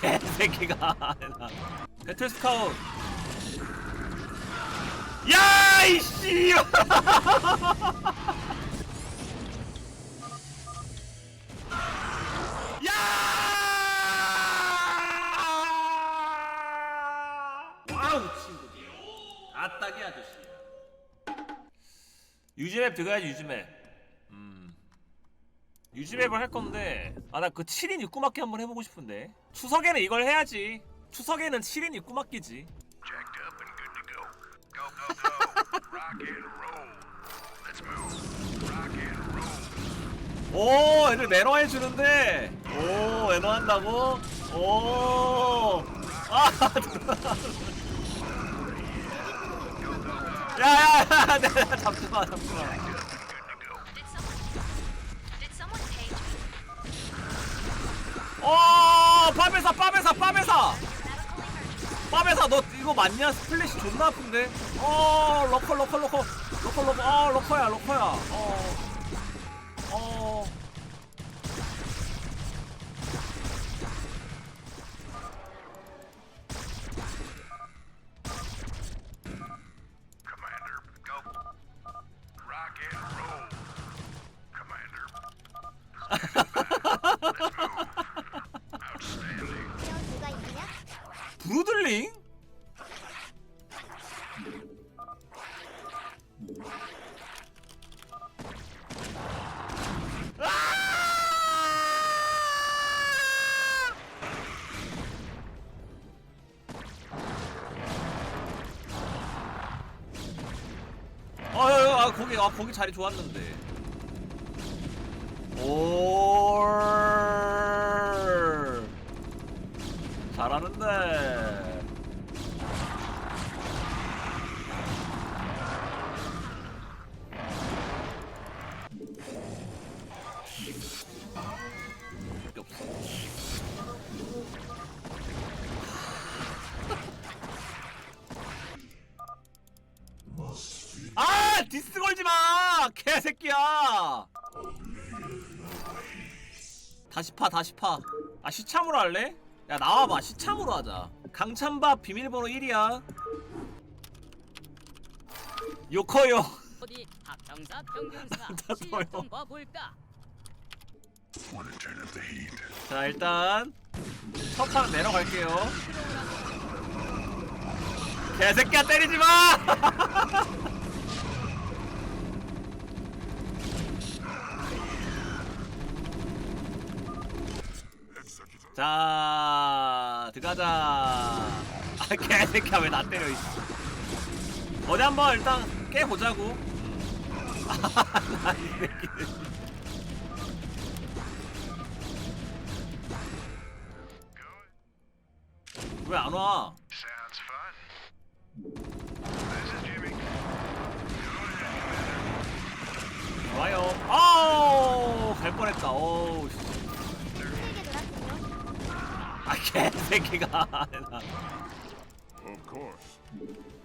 개새끼가. 배틀 스카웃. 야 이씨 야! 와우 친구 아따기 아저씨. 유즈맵 들어가야지 유즈맵. 음 유즈맵을 할 건데 아 나 그 7인 입구 막기 한번 해보고 싶은데 추석에는 이걸 해야지 추석에는 7인 입구 막기지 Checked up and good to go. Go, go, go. Rock and roll. Let's move. Rock and roll. 오 애들 매너 해주는데 오 매너 한다고 오아 야야야 잠시만 잠시만 어 빠베사 빠베사 빠베사? 빠베사 너 이거 맞냐? 스플래시 존나 아픈데? 어 러커 러커 러커. 러커 러커. 어 러커야 러커야. 어 어 아, 아, 거기, 자리 좋았는데. 오, 잘하는데. 아 디스 걸지 마 개새끼야! 다시 파 다시 파 아 시참으로 할래? 야 나와봐. 시참으로 하자. 강찬밥 비밀번호 1이야. 요커요. 어디 합평사 평균사 다 실력. 좀 봐볼까? 자 일단 첫판 내려갈게요. 개새끼야 때리지 마 자 들어가자 아 개새끼야 왜 나 때려 이씨 어디 한번 일단 깨보자고 아이 새끼들 Good. 왜안 와? 좋아요. 아우 갈 뻔했다. 어우 씨. 아 개새끼가. Of course.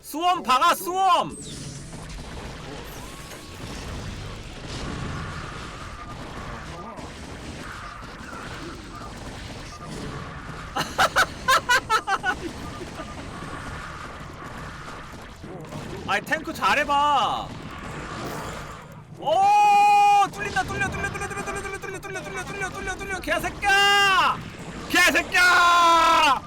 수험 박아 수험. 아이 탱크 잘해봐. 오 뚫린다 뚫려 뚫려 뚫려 뚫려 뚫려 뚫려 뚫려 뚫려 뚫려 뚫려 뚫려 뚫려 개새끼야 개새끼야!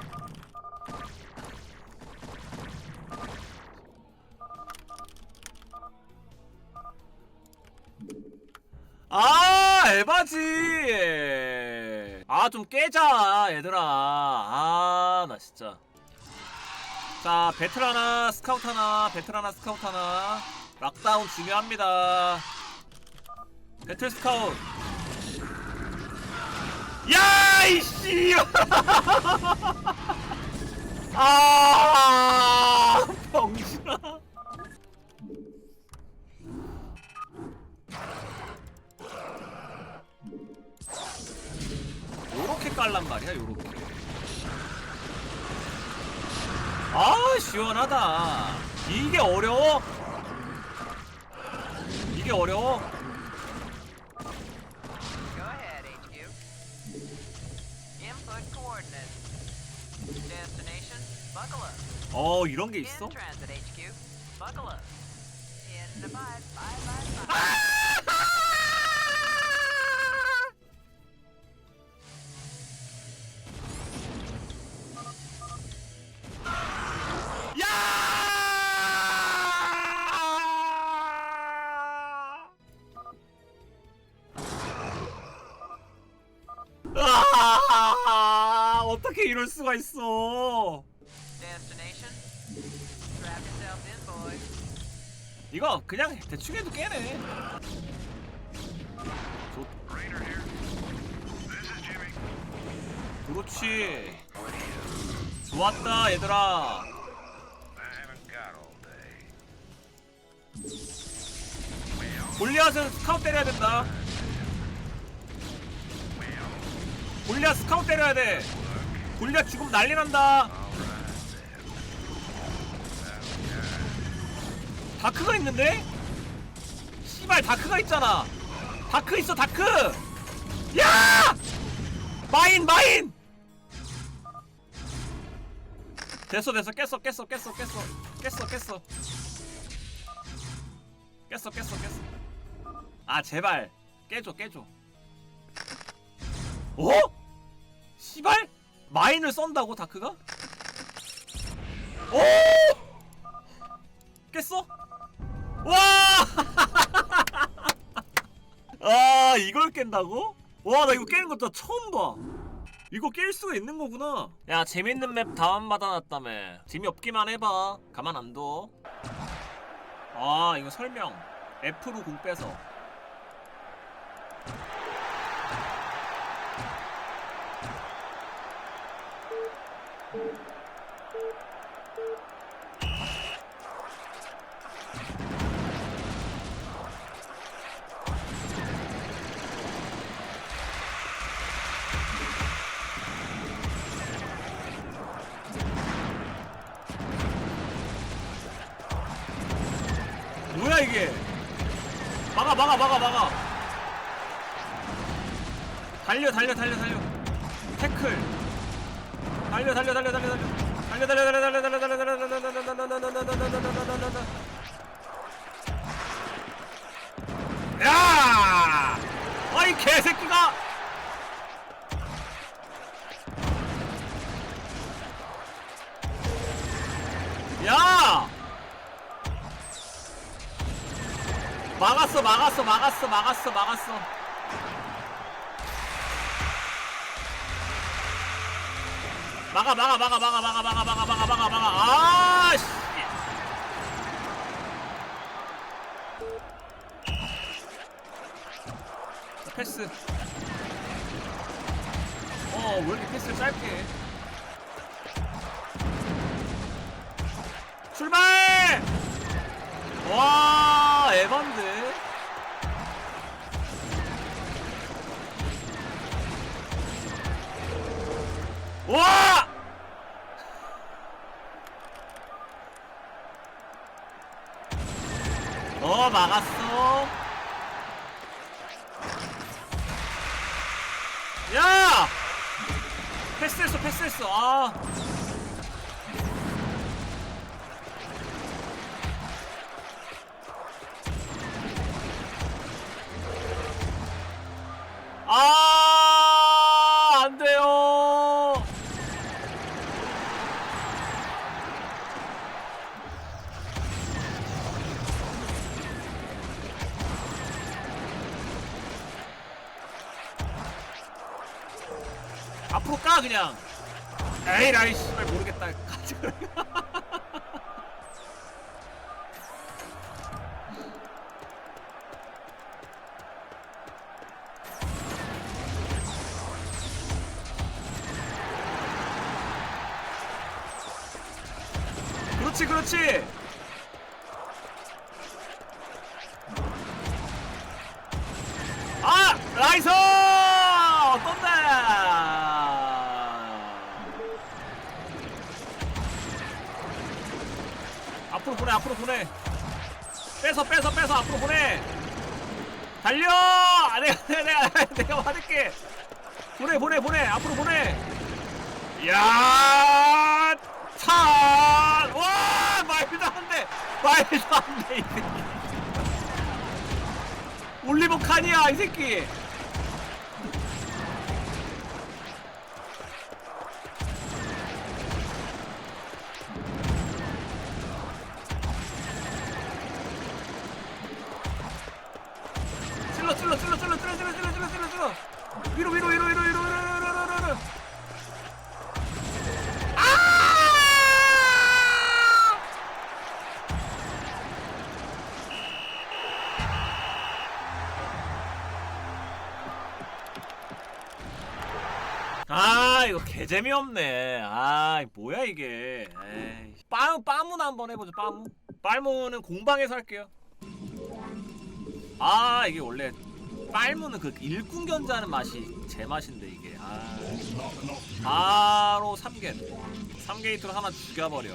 아 에바지! 아 좀 깨자 얘들아. 아 나 진짜. 자 배틀 하나 스카우트 하나 배틀 하나 스카우트 하나. 락다운 중요합니다. 배틀 스카우트. 야 이씨 아 병신아 요렇게 깔란 말이야 요렇게 아 시원하다 이게 어려워? 이게 어려워? 어 이런 게 있어? In 이럴 수가 있어? 이거 그냥 대충 해도 깨네. 그렇지. 좋았다 얘들아. 골리앗은 스카웃 때려야 된다. 골리앗 스카웃 때려야 돼. 골리앗 죽으면 난리 난다. 다크가 있는데? 씨발 다크가 있잖아. 다크 있어 다크. 야! 마인 마인. 됐어 됐어 깼어 깼어 깼어 깼어 깼어 깼어 깼어 깼어 깼어 아 제발 깨줘 깨줘 어? 씨발 마인을 썬다고 다크가? 오! 깼어? 와! 아 이걸 깬다고? 와 나 이거 깨는 거 진짜 처음 봐 이거 깰 수가 있는 거구나 야 재밌는 맵 다운 받아놨다며 재미없기만 해봐 가만 안둬 아 이거 설명 F로 공 빼서 뭐야 이게? 막아 막아 막아 막아. 달려 달려 달려 달려. 태클 달려 달려 달려 달려 달려 달려 달려 달려 달려 달려 달려 달려 달려 달려 달려 야! 아이 개새끼가! 야! 막았어 막았어 막았어 막았어 막았어 막아 막아 막아 막아 막아 막아 막아 막아 막아 막아 아씨 패스 어왜 이렇게 패스를 짧게 해 출발 와 에반데 와 아. 아, 안 돼요. 앞으로 까 그냥. 에이 라이 씨발 모르겠다. 가지. 그렇지 그렇지. 보내 앞으로 보내 빼서 빼서 빼서 앞으로 보내 달려 아, 내가 내가 내가, 받을게 보내 보내 보내 앞으로 보내 야! 탄! 와! 말도 안 돼! 말도 안 돼, 이 새끼. 올리버 칸이야, 이 새끼! 이거 개재미 없네. 아 뭐야 이게. 에이. 빠무 빠무나 한번 해보죠. 빠무. 빨무는 공방에서 할게요. 아 이게 원래 빨무는 그 일꾼 견자하는 맛이 제 맛인데 이게. 아 바로 3겟. 3게이트로 하나 죽여버려.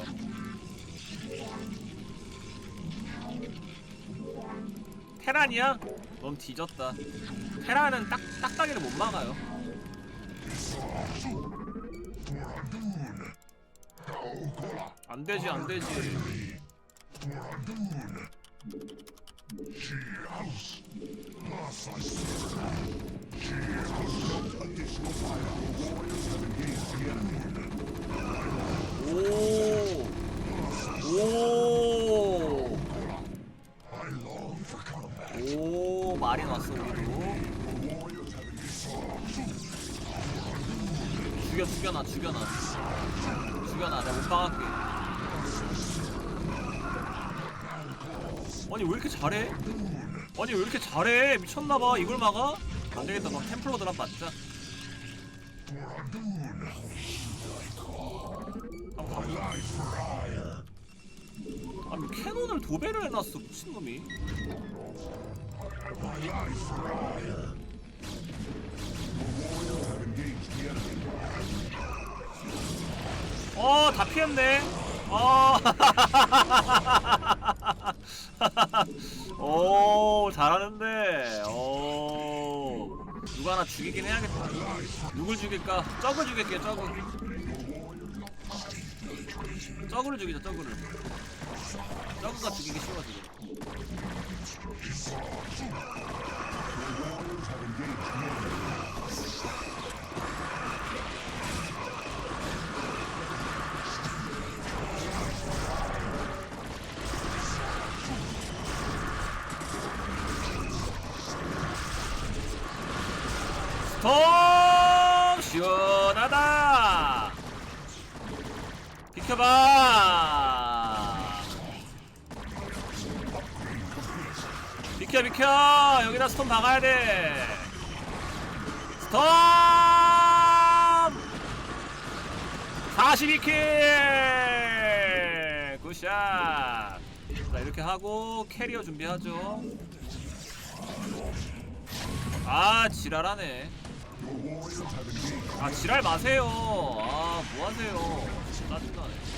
테란이야? 넌 뒤졌다. 테란은 딱 딱딱이를 못 막아요. 안 되지 안 되지. 오. 오. 오 말이 났어 우리도. 죽여 죽여놔 죽여놔. 죽여놔 내가 못 박을게. 아니 왜 이렇게 잘해? 아니 왜 이렇게 잘해? 미쳤나봐 이걸 막아? 안되겠다 너 템플러 드랍 맞자. 한번 가보자 아니 캐논을 도배를 해놨어 미친놈이 어, 다 피했네. 어. 오, 잘하는데. 오. 누가 하나 죽이긴 해야겠다. 누굴 죽일까? 저그 죽일게, 저그. 저그를 죽이자, 저그를. 저그가 죽이기 쉬워, 지금. 스톰 시원하다. 비켜봐. 비켜 비켜. 여기다 스톰 박아야 돼. 스톰! 42킬! 굿샷. 자 이렇게 하고 캐리어 준비하죠. 아 지랄하네 아 지랄 마세요 아 뭐하세요 짜증나네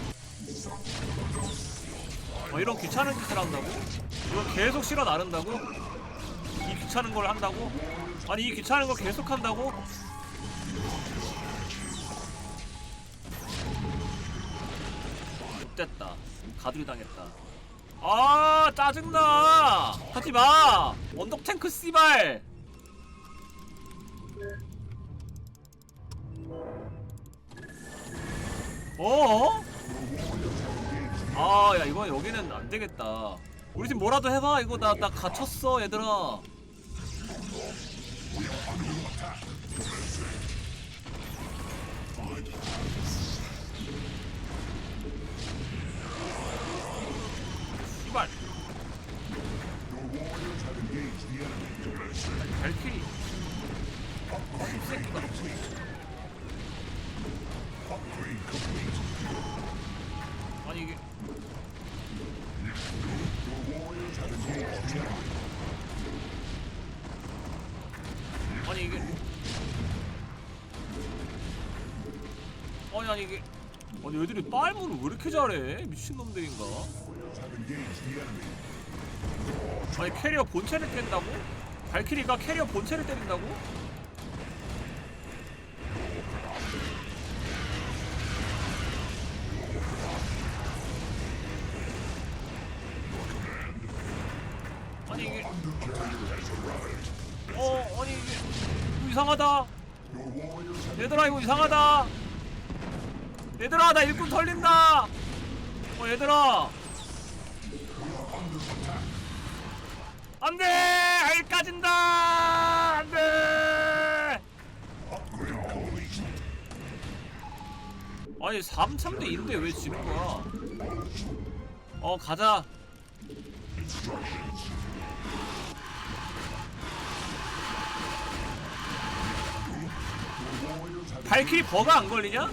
어, 이런 귀찮은 짓을 한다고? 이거 계속 실어 나른다고? 이 귀찮은 걸 한다고? 아니 이 귀찮은 걸 계속 한다고? 됐다 가두리 당했다 아 짜증나 하지마 원독 탱크 씨발 어? 아, 야, 이거 여기는 안 되겠다. 우리 팀 뭐라도 해봐. 이거 나, 나 갇혔어, 얘들아. 씨발. 발키리. 이 새끼가. 아니 이게 아니 이게 아니 아니 이게 아니 애들이 빨무를 왜 이렇게 잘해 미친놈들인가 아니 캐리어 본체를 뗀다고? 발키리가 캐리어 본체를 때린다고? 어 아니 이게 이거 이상하다. 얘들아 이거 이상하다. 얘들아 나 일꾼 털린다. 어 얘들아. 안돼! 알 까진다! 안돼! 아니 3참 대 있는데 왜 지는 거야? 어 가자. 발키리 버가 안 걸리냐?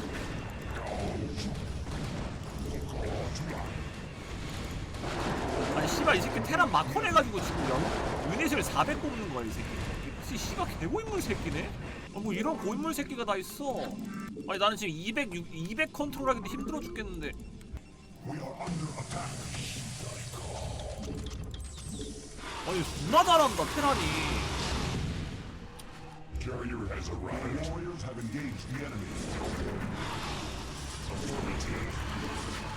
아니 씨발 이 새끼 테란 마컨 해가지고 지금 연 유닛을 400 뽑는 거야 이 새끼 이 씨발 개고인물 새끼네? 아, 뭐 이런 고인물 새끼가 다 있어 아니 나는 지금 200 6, 200 컨트롤하기도 힘들어 죽겠는데 아니 존나 잘한다 테란이 has arrived. Warriors have engaged the enemy. Warriors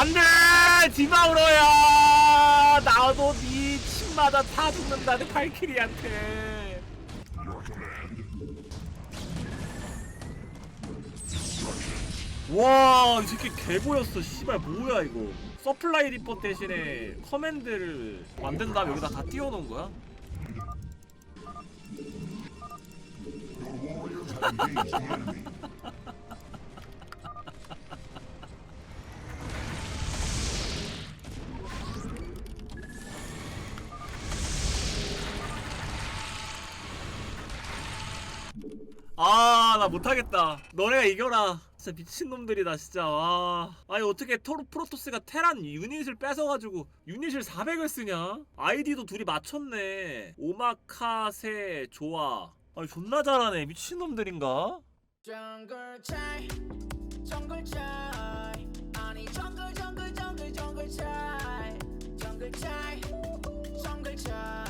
안돼 디마우로야 나도 네 침마다 다 죽는다는 발키리한테 Your command. 와, 이 새끼 개보였어. 씨발 뭐야 이거. 서플라이 리퍼 대신에 커맨드를 만든 다음에 여기다 다 띄워놓은 거야? 아, 나 못하겠다. 너네가 이겨라. 진짜 미친놈들이다, 진짜. 와. 아니, 어떻게 토르 프로토스가 테란 유닛을 뺏어가지고 유닛을 400을 쓰냐? 아이디도 둘이 맞췄네. 오마카세, 좋아. 아니, 존나 잘하네. 미친놈들인가? 정글 차이 정글 차이 아니 정글 정글 정글 정글 차이 정글 차이 정글 차이